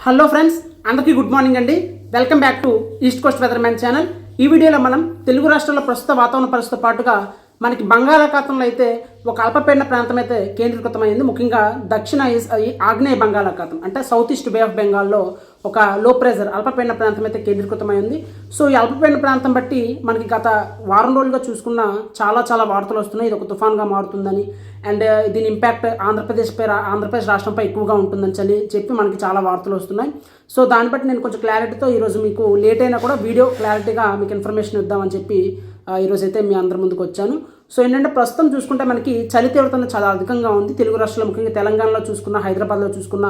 Hello friends అందరికీ good morning అండి. Welcome back to east coast weatherman channel. ఈ వీడియోలో మనం తెలుగు రాష్ట్రాల ప్రస్తుత వాతావరణ పరిస్థితితో పాటుగా మనకి బంగాళాఖాతంలో అయితే ఒక అల్పపీడన ప్రాంతం అయితే కేంద్రీకృతమైంది. ముఖ్యంగా దక్షిణ ఈస్- ఈ ఆగ్నేయ బంగాళాఖాతం అంటే సౌత్ ఈస్ట్ బే ఆఫ్ బెంగాల్లో ఒక లో ప్రెజర్ అల్పపీడన ప్రాంతం అయితే కేంద్రీకృతమైంది సో ఈ అల్పపీడన ప్రాంతం బట్టి మనకి గత వారం రోజులుగా చూసుకున్న చాలా చాలా వార్తలు వస్తున్నాయి. ఇది ఒక తుఫాన్గా మారుతుందని. అండ్ uh, దీని ఇంపాక్ట్ ఆంధ్రప్రదేశ్ పేరు ఆంధ్రప్రదేశ్ రాష్ట్రంపై ఎక్కువగా ఉంటుందని చలి చెప్పి మనకి చాలా వార్తలు వస్తున్నాయి. సో దాన్ని బట్టి నేను కొంచెం క్లారిటీతో ఈరోజు మీకు లేట్ అయినా కూడా వీడియో క్లారిటీగా మీకు ఇన్ఫర్మేషన్ ఇద్దామని చెప్పి uh, ఆ, ఈరోజు అయితే మీ అందరి ముందుకు వచ్చాను. సో ఏంటంటే ప్రస్తుతం చూసుకుంటే మనకి చలి తీవ్రత చాలా అధికంగా ఉంది. తెలుగు రాష్ట్రాల్లో ముఖ్యంగా తెలంగాణలో చూసుకున్న హైదరాబాద్లో చూసుకున్న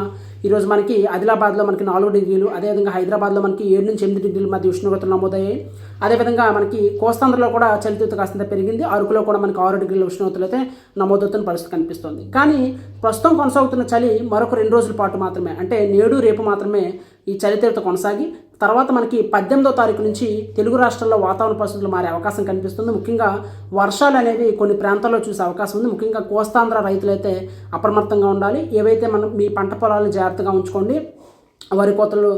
ఈరోజు మనకి ఆదిలాబాద్లో మనకి నాలుగు డిగ్రీలు అదేవిధంగా హైదరాబాద్లో మనకి ఏడు నుంచి ఎనిమిది డిగ్రీల మధ్య ఉష్ణోగ్రతలు నమోదయ్యాయి. అదేవిధంగా మనకి కోస్తాంధ్రలో కూడా చలి తీవ్రత కాస్తంత పెరిగింది. అరకులో కూడా మనకి ఆరు డిగ్రీల ఉష్ణోగ్రతలు అయితే నమోదవుతున్న పరిస్థితి కనిపిస్తుంది. కానీ ప్రస్తుతం కొనసాగుతున్న చలి మరొక రెండు రోజుల పాటు మాత్రమే అంటే నేడు రేపు మాత్రమే ఈ చలి తీవ్రత కొనసాగి తర్వాత మనకి పద్దెనిమిదో తారీఖు నుంచి తెలుగు రాష్ట్రాల్లో వాతావరణ పరిస్థితులు మారే అవకాశం కనిపిస్తుంది. ముఖ్యంగా వర్షాలు అనేవి కొన్ని ప్రాంతాల్లో చూసే అవకాశం ఉంది. ముఖ్యంగా కోస్తాంధ్ర రైతులైతే అప్రమత్తంగా ఉండాలి. ఏవైతే మనం మీ పంట పొలాలు జాగ్రత్తగా ఉంచుకోండి వరి కోతలు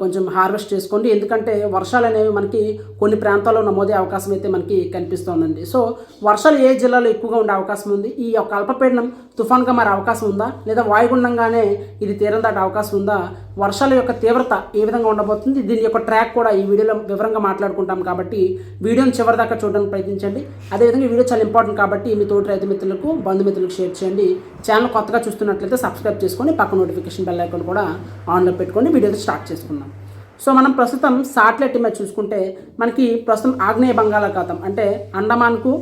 కొంచెం హార్వెస్ట్ చేసుకోండి. ఎందుకంటే వర్షాలు అనేవి మనకి కొన్ని ప్రాంతాల్లో నమోదే అవకాశం అయితే మనకి కనిపిస్తోందండి. సో వర్షాలు ఏ జిల్లాలో ఎక్కువగా ఉండే అవకాశం ఉంది? ఈ యొక్క అల్పపీడనం తుఫాన్గా మారే అవకాశం ఉందా? లేదా వాయుగుండంగానే ఇది తీరం దాటే అవకాశం ఉందా? వర్షాల యొక్క తీవ్రత ఏ విధంగా ఉండబోతుంది? దీని యొక్క ట్రాక్ కూడా ఈ వీడియోలో వివరంగా మాట్లాడుకుంటాం కాబట్టి వీడియోని చివరి దాకా చూడడానికి ప్రయత్నించండి. అదేవిధంగా వీడియో చాలా ఇంపార్టెంట్ కాబట్టి మీ తోటి రైతు మిత్రులకు బంధుమిత్రులకు షేర్ చేయండి. ఛానల్ కొత్తగా చూస్తున్నట్లయితే సబ్స్క్రైబ్ చేసుకొని పక్క నోటిఫికేషన్ బెల్ ఐకాన్ కూడా ఆన్లో పెట్టుకొని వీడియో స్టార్ట్ చేసుకుందాం సో మనం ప్రస్తుతం సాటిలైట్ ఇమేజ్ చూసుకుంటే మనకి ప్రస్తుతం ఆగ్నేయ బంగాళాఖాతం అంటే అండమాన్కు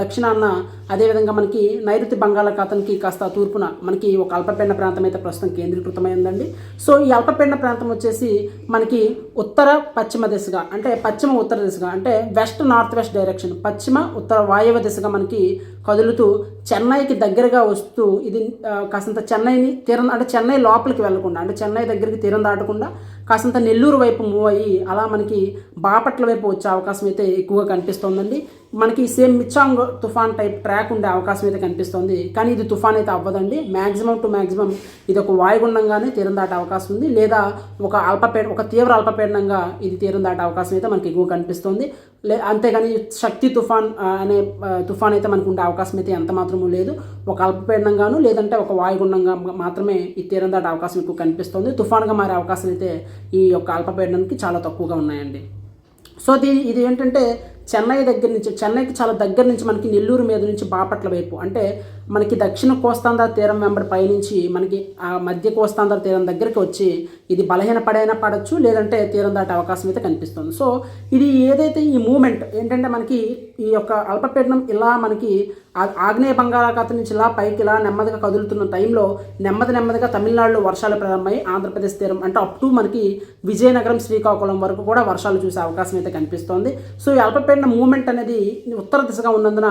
దక్షిణాన్న అదేవిధంగా మనకి నైరుతి బంగాళాఖాతానికి కాస్త తూర్పున మనకి ఒక అల్పపీడన ప్రాంతం అయితే ప్రస్తుతం కేంద్రీకృతమై ఉందండి. సో ఈ అల్పపీడన ప్రాంతం వచ్చేసి మనకి ఉత్తర పశ్చిమ దిశగా అంటే పశ్చిమ ఉత్తర దిశగా అంటే వెస్ట్ నార్త్ వెస్ట్ డైరెక్షన్ పశ్చిమ ఉత్తర వాయవ్య దిశగా మనకి కదులుతూ చెన్నైకి దగ్గరగా వస్తూ ఇది ఆ, కాసంత చెన్నైని తీరం అంటే చెన్నై లోపలికి వెళ్ళకుండా అంటే చెన్నై దగ్గరికి తీరం దాటకుండా కాసంత నెల్లూరు వైపు మూవ్ అయ్యి అలా మనకి బాపట్ల వైపు వచ్చే అవకాశం అయితే ఎక్కువగా కనిపిస్తోందండి. మనకి సేమ్ మిచ్చాంగ్ తుఫాన్ టైప్ ట్రాక్ ఉండే అవకాశం అయితే కనిపిస్తుంది. కానీ ఇది తుఫాన్ అయితే అవ్వదండి. మ్యాక్సిమం టు మ్యాక్సిమం ఇది ఒక వాయుగుండంగానే తీరం దాటే అవకాశం ఉంది. లేదా ఒక అల్పపీడ ఒక తీవ్ర అల్పపీడనంగా ఇది తీరం దాటే అవకాశం అయితే మనకి ఎక్కువ కనిపిస్తుంది. లే అంతేగాని శక్తి తుఫాన్ అనే తుఫాన్ అయితే మనకు ఉండే అవకాశం అయితే ఎంత మాత్రము లేదు. ఒక అల్పపీడనంగాను లేదంటే ఒక వాయుగుండంగా మాత్రమే ఈ తీరం దాటే అవకాశం ఎక్కువ కనిపిస్తుంది. తుఫాన్గా మారే అవకాశం అయితే ఈ యొక్క అల్పపీడనానికి చాలా తక్కువగా ఉన్నాయండి. సో దీని ఇది ఏంటంటే చెన్నై దగ్గర నుంచి చెన్నైకి చాలా దగ్గర నుంచి మనకి నెల్లూరు మీద నుంచి బాపట్ల వైపు. అంటే మనకి దక్షిణ కోస్తాంధ్ర తీరం వెంబడి పైనుంచి మనకి ఆ మధ్య కోస్తాంధ్ర తీరం దగ్గరికి వచ్చి ఇది బలహీన పడైనా పడవచ్చు లేదంటే తీరం దాటే అవకాశం అయితే కనిపిస్తుంది. సో ఇది ఏదైతే ఈ మూమెంట్ ఏంటంటే మనకి ఈ యొక్క అల్పపీడనం ఇలా మనకి ఆగ్నేయ బంగాళాఖాతం నుంచి ఇలా పైకి ఇలా నెమ్మదిగా కదులుతున్న టైంలో నెమ్మది నెమ్మదిగా తమిళనాడులో వర్షాలు ప్రారంభమై ఆంధ్రప్రదేశ్ తీరం అంటే అప్ టు మనకి విజయనగరం శ్రీకాకుళం వరకు కూడా వర్షాలు చూసే అవకాశం అయితే కనిపిస్తోంది. సో ఈ అల్పపీడన మూమెంట్ అనేది ఉత్తర దిశగా ఉన్నందున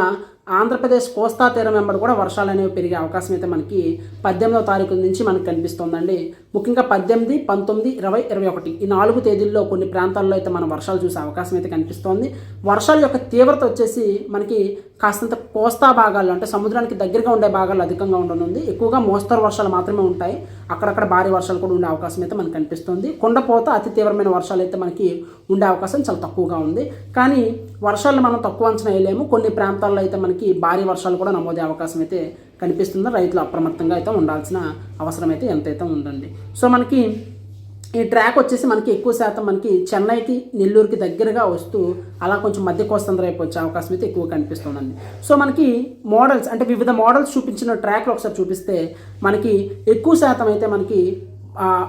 ఆంధ్రప్రదేశ్ కోస్తా తీరం వెంబడి కూడా వర్షాలు అనేవి పెరిగే అవకాశం అయితే మనకి పద్దెనిమిదవ తారీఖు నుంచి మనకు కనిపిస్తోందండి. ముఖ్యంగా పద్దెనిమిది పంతొమ్మిది ఇరవై ఇరవై ఒకటి ఈ నాలుగు తేదీల్లో కొన్ని ప్రాంతాల్లో అయితే మనం వర్షాలు చూసే అవకాశం అయితే కనిపిస్తోంది. వర్షాల యొక్క తీవ్రత వచ్చేసి మనకి కాస్తంత కోస్తా భాగాల్లో అంటే సముద్రానికి దగ్గరగా ఉండే భాగాలు అధికంగా ఉండనుంది. ఎక్కువగా మోస్తరు వర్షాలు మాత్రమే ఉంటాయి. అక్కడక్కడ భారీ వర్షాలు కూడా ఉండే అవకాశం అయితే మనకు కనిపిస్తుంది. కొండపోత అతి తీవ్రమైన వర్షాలు అయితే మనకి ఉండే అవకాశం చాలా తక్కువగా ఉంది. కానీ వర్షాలు మనం తక్కువ అంచనా వేయలేము. కొన్ని ప్రాంతాల్లో అయితే మనకి భారీ వర్షాలు కూడా నమోదే అవకాశం అయితే కనిపిస్తుంది. రైతులు అప్రమత్తంగా అయితే ఉండాల్సిన అవసరం అయితే ఎంతైతే ఉందండి. సో మనకి ఈ ట్రాక్ వచ్చేసి మనకి ఎక్కువ శాతం మనకి చెన్నైకి నెల్లూరుకి దగ్గరగా వస్తూ అలా కొంచెం మధ్య కోస్తాంధ్ర వైపు వచ్చే అవకాశం అయితే ఎక్కువ కనిపిస్తుందండి. సో మనకి మోడల్స్ అంటే వివిధ మోడల్స్ చూపించిన ట్రాక్లు ఒకసారి చూపిస్తే మనకి ఎక్కువ శాతం అయితే మనకి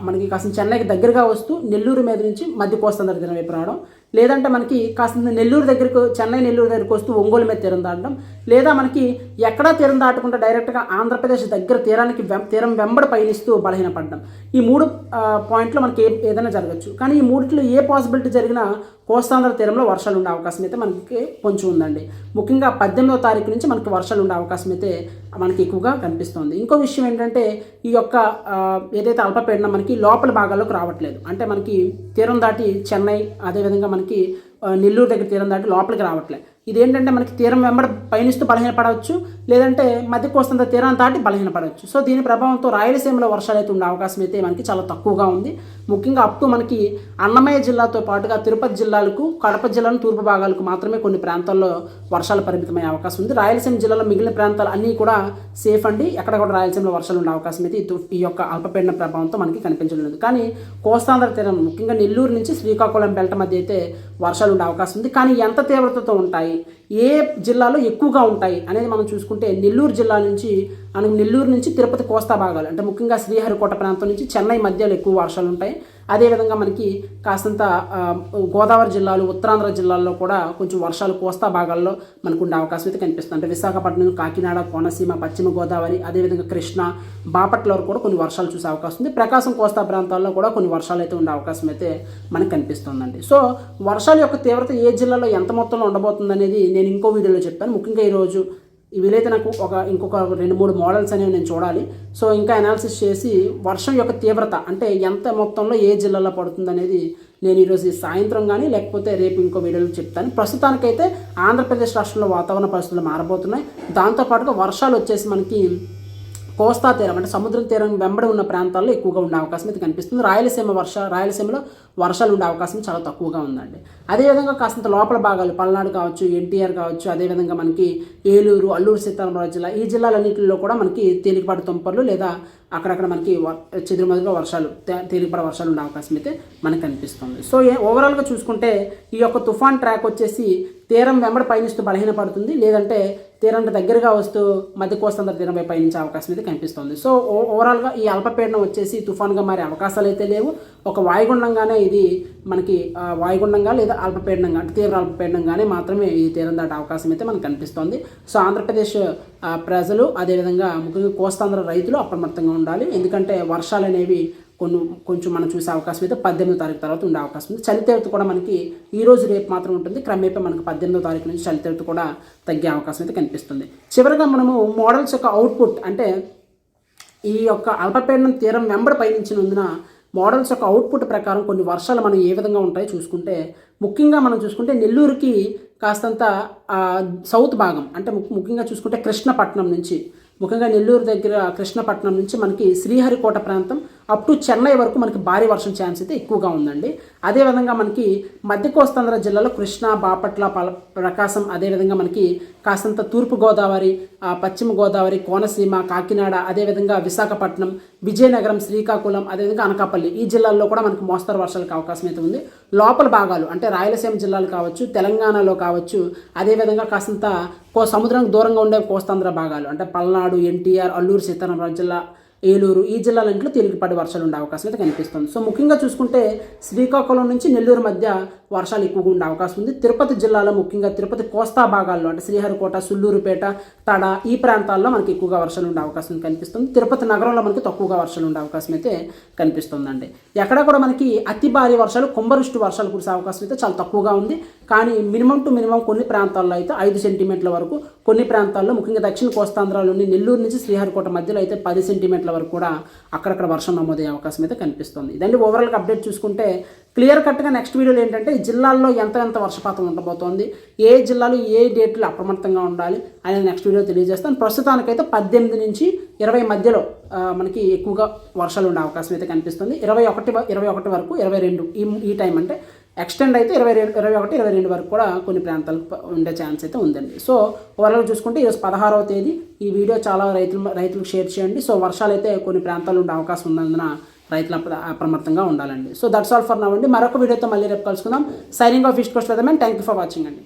మనకి కాస్త చెన్నైకి దగ్గరగా వస్తూ నెల్లూరు మీద నుంచి మధ్య కోస్తాంధ్ర తీరం వైపు రావడం లేదంటే మనకి కాస్త నెల్లూరు దగ్గరకు చెన్నై నెల్లూరు దగ్గరకు వస్తూ ఒంగోలు మీద తీరం దాటడం. లేదా మనకి ఎక్కడా తీరం దాటకుండా డైరెక్ట్గా ఆంధ్రప్రదేశ్ దగ్గర తీరానికి వెం- తీరం వెంబడి పయనిస్తూ బలహీనపడడం. ఈ మూడు పాయింట్లో పాయింట్లు మనకి ఏదైనా జరగచ్చు. కానీ ఈ మూడిట్లో ఏ పాసిబిలిటీ జరిగినా కోస్తాంధ్ర తీరంలో వర్షాలు ఉండే అవకాశం అయితే మనకి కొంచెం ఉందండి. ముఖ్యంగా పద్దెనిమిదో తారీఖు నుంచి మనకి వర్షాలు ఉండే అవకాశం అయితే మనకి ఎక్కువగా కనిపిస్తుంది. ఇంకో విషయం ఏంటంటే ఈ యొక్క ఏదైతే అల్పపీడనం మనకి లోపల భాగాల్లోకి రావట్లేదు. అంటే మనకి తీరం దాటి చెన్నై అదేవిధంగా మనకి మనకి నెల్లూరు దగ్గర తీరం దాటి లోపలికి రావట్లేదు ఇదేంటంటే మనకి తీరం వెంబడి పయనిస్తూ బలహీనపడవచ్చు. లేదంటే మధ్య కోస్తంత తీరాన్ని దాటి బలహీనపడవచ్చు. సో దీని ప్రభావంతో రాయలసీమలో వర్షాలు అయితే ఉండే అవకాశం అయితే మనకి చాలా తక్కువగా ఉంది. ముఖ్యంగా అప్ టు మనకి అన్నమయ్య జిల్లాతో పాటుగా తిరుపతి జిల్లాలకు కడప జిల్లాను తూర్పు భాగాలకు మాత్రమే కొన్ని ప్రాంతాల్లో వర్షాలు పరిమితమయ్యే అవకాశం ఉంది. రాయలసీమ జిల్లాలో మిగిలిన ప్రాంతాలు అన్నీ కూడా సేఫ్ అండి. ఎక్కడ కూడా రాయలసీమలో వర్షాలు ఉండే అవకాశం అయితే ఈ యొక్క అల్పపీడన ప్రభావంతో మనకి కనిపించడం లేదు. కానీ కోస్తాంధ్ర తీరం ముఖ్యంగా నెల్లూరు నుంచి శ్రీకాకుళం బెల్ట్ మధ్య అయితే వర్షాలు ఉండే అవకాశం ఉంది. కానీ ఎంత తీవ్రతతో ఉంటాయి? ఏ జిల్లాలో ఎక్కువగా ఉంటాయి అనేది మనం చూసుకుంటే నెల్లూరు జిల్లా నుంచి మనకు నెల్లూరు నుంచి తిరుపతి కోస్తా భాగాలు అంటే ముఖ్యంగా శ్రీహరికోట ప్రాంతం నుంచి చెన్నై మధ్యలో ఎక్కువ వర్షాలు ఉంటాయి. అదేవిధంగా మనకి కాస్తంత గోదావరి జిల్లాలు ఉత్తరాంధ్ర జిల్లాల్లో కూడా కొంచెం వర్షాలు కోస్తా భాగాల్లో మనకు ఉండే అవకాశం అయితే కనిపిస్తుంది. అంటే విశాఖపట్నం కాకినాడ కోనసీమ పశ్చిమ గోదావరి అదేవిధంగా కృష్ణ బాపట్ల వరకు కూడా కొన్ని వర్షాలు చూసే అవకాశం ఉంది. ప్రకాశం కోస్తా ప్రాంతాల్లో కూడా కొన్ని వర్షాలు అయితే ఉండే అవకాశం అయితే మనకు కనిపిస్తుందండి. సో వర్షాల యొక్క తీవ్రత ఏ జిల్లాలో ఎంత మొత్తంలో ఉండబోతుంది అనేది నేను ఇంకో వీడియోలో చెప్పాను. ముఖ్యంగా ఈరోజు వీలైతే నాకు ఒక ఇంకొక రెండు మూడు మోడల్స్ అనేవి నేను చూడాలి. సో ఇంకా అనాలిసిస్ చేసి వర్షం యొక్క తీవ్రత అంటే ఎంత మొత్తంలో ఏ జిల్లాలో పడుతుంది అనేది నేను ఈరోజు ఈ సాయంత్రం కానీ లేకపోతే రేపు ఇంకో వీడియోలో చెప్తాను. ప్రస్తుతానికైతే ఆంధ్రప్రదేశ్ రాష్ట్రంలో వాతావరణ పరిస్థితులు మారబోతున్నాయి. దాంతోపాటుగా వర్షాలు వచ్చేసి మనకి కోస్తా తీరం అంటే సముద్రం తీరం వెంబడి ఉన్న ప్రాంతాల్లో ఎక్కువగా ఉండే అవకాశం అయితే కనిపిస్తుంది. రాయలసీమ వర్ష రాయలసీమలో వర్షాలు ఉండే అవకాశం చాలా తక్కువగా ఉందండి. అదేవిధంగా కాస్తంత లోపల భాగాలు పల్నాడు కావచ్చు ఎన్టీఆర్ కావచ్చు అదేవిధంగా మనకి ఏలూరు అల్లూరు సీతారామరాజు జిల్లా ఈ జిల్లాలన్నింటిలో కూడా మనకి తేలికపాటి తుంపర్లు లేదా అక్కడక్కడ మనకి వ- చెదురుమదురుగా వర్షాలు తే- వర్షాలు ఉండే అవకాశం అయితే మనకు కనిపిస్తుంది. సో ఓవరాల్గా చూసుకుంటే ఈ యొక్క తుఫాన్ ట్రాక్ వచ్చేసి తీరం వెంబడి పయనిస్తూ బలహీనపడుతుంది. లేదంటే తీరానికి దగ్గరగా వస్తూ మధ్య కోస్తాంధ్ర తీరంపై పయనించే అవకాశం అయితే కనిపిస్తుంది. సో ఓ- ఓవరాల్గా ఈ అల్పపీడనం వచ్చేసి తుఫాన్గా మారే అవకాశాలు అయితే లేవు. ఒక వాయుగుండంగానే ఇది మనకి వాయుగుండంగా లేదా అల్పపీడనంగా అంటే తీవ్ర అల్పపీడనంగానే మాత్రమే ఈ తీరం దాటే అవకాశం అయితే మనకు కనిపిస్తోంది. సో ఆంధ్రప్రదేశ్ ప్రజలు అదేవిధంగా ముఖ్యంగా కోస్తాంధ్ర రైతులు అప్రమత్తంగా ఉండాలి. ఎందుకంటే వర్షాలు అనేవి కొన్ని కొంచెం మనం చూసే అవకాశం అయితే పద్దెనిమిదో తారీఖు తర్వాత ఉండే అవకాశం ఉంది. చలి తీవ్రత కూడా మనకి ఈ రోజు రేపు మాత్రం ఉంటుంది. క్రమేపీ మనకి పద్దెనిమిదో తారీఖు నుంచి చలి తీవ్రత కూడా తగ్గే అవకాశం అయితే కనిపిస్తుంది. చివరిగా మనము మోడల్స్ యొక్క అవుట్పుట్ అంటే ఈ యొక్క అల్పపీడనం తీరం వెంబడి పయనించినందున మోడల్స్ యొక్క అవుట్పుట్ ప్రకారం కొన్ని వర్షాలు మనం ఏ విధంగా ఉంటాయో చూసుకుంటే ముఖ్యంగా మనం చూసుకుంటే నెల్లూరుకి కాస్తంత సౌత్ భాగం అంటే ము- ముఖ్యంగా చూసుకుంటే కృష్ణపట్నం నుంచి ముఖ్యంగా నెల్లూరు దగ్గర కృష్ణపట్నం నుంచి మనకి శ్రీహరికోట ప్రాంతం అప్ టు చెన్నై వరకు మనకి భారీ వర్షం ఛాన్స్ అయితే ఎక్కువగా ఉందండి. అదేవిధంగా మనకి మధ్య కోస్తాంధ్ర జిల్లాలో కృష్ణా బాపట్ల పల ప్రకాశం అదేవిధంగా మనకి కాస్తంత తూర్పు గోదావరి పశ్చిమ గోదావరి కోనసీమ కాకినాడ అదేవిధంగా విశాఖపట్నం విజయనగరం శ్రీకాకుళం అదేవిధంగా అనకాపల్లి ఈ జిల్లాల్లో కూడా మనకి మోస్తరు వర్షాలకు అవకాశం అయితే ఉంది. లోపల భాగాలు అంటే రాయలసీమ జిల్లాలు కావచ్చు తెలంగాణలో కావచ్చు అదేవిధంగా కాస్తంత కో సముద్రానికి దూరంగా ఉండే కోస్తాంధ్ర భాగాలు అంటే పల్నాడు ఎన్టీఆర్ అల్లూరు సీతారామరాజు జిల్లా ఏలూరు ఈ జిల్లాలంట్లో తేలికపాటి వర్షాలు ఉండే అవకాశం అయితే కనిపిస్తుంది. సో ముఖ్యంగా చూసుకుంటే శ్రీకాకుళం నుంచి నెల్లూరు మధ్య వర్షాలు ఎక్కువగా ఉండే అవకాశం ఉంది. తిరుపతి జిల్లాలో ముఖ్యంగా తిరుపతి కోస్తా భాగాల్లో అంటే శ్రీహరికోట సుల్లూరుపేట తడ ఈ ప్రాంతాల్లో మనకి ఎక్కువగా వర్షాలు ఉండే అవకాశం కనిపిస్తుంది. తిరుపతి నగరంలో మనకి తక్కువగా వర్షాలు ఉండే అవకాశం అయితే కనిపిస్తుందండి. ఎక్కడ కూడా మనకి అతి భారీ వర్షాలు కుంభరుష్టి వర్షాలు కురిసే అవకాశం అయితే చాలా తక్కువగా ఉంది. కానీ మినిమం టు మినిమం కొన్ని ప్రాంతాల్లో అయితే ఐదు సెంటీమీటర్ల వరకు కొన్ని ప్రాంతాల్లో ముఖ్యంగా దక్షిణ కోస్తాంధ్రలోని నెల్లూరు నుంచి శ్రీహరికోట మధ్యలో అయితే పది సెంటీమీటర్ల వరకు కూడా అక్కడక్కడ వర్షం నమోదయ్యే అవకాశం అయితే కనిపిస్తుంది. ఇదండి ఓవరాల్గా అప్డేట్ చూసుకుంటే క్లియర్ కట్గా నెక్స్ట్ వీడియోలో ఏంటంటే జిల్లాల్లో ఎంత ఎంత వర్షపాతం ఉండబోతోంది ఏ జిల్లాలో ఏ డేట్లు అప్రమత్తంగా ఉండాలి అనేది నెక్స్ట్ వీడియో తెలియజేస్తాను. ప్రస్తుతానికైతే పద్దెనిమిది నుంచి ఇరవై మధ్యలో మనకి ఎక్కువగా వర్షాలు ఉండే అవకాశం అయితే కనిపిస్తుంది. ఇరవై ఒకటి ఇరవై ఒకటి వరకు ఇరవై రెండు ఈ ఈ టైం అంటే ఎక్స్టెండ్ అయితే ఇరవై రెండు ఇరవై ఒకటి ఇరవై రెండు వరకు కూడా కొన్ని ప్రాంతాలకు ఉండే ఛాన్స్ అయితే ఉందండి. సో ఓవరాల్గా చూసుకుంటే ఈరోజు పదహారవ తేదీ. ఈ వీడియో చాలా రైతులు రైతులకు షేర్ చేయండి. సో వర్షాలు అయితే కొన్ని ప్రాంతాలు ఉండే అవకాశం ఉన్నందున రైతులు అప్రమత్తంగా ఉండాలండి. So that's all for now అండి. మరొక వీడియోతో మళ్ళీ రేపు కలుసుకుందాం. Signing off east coast weatherman thank you for watching అండి.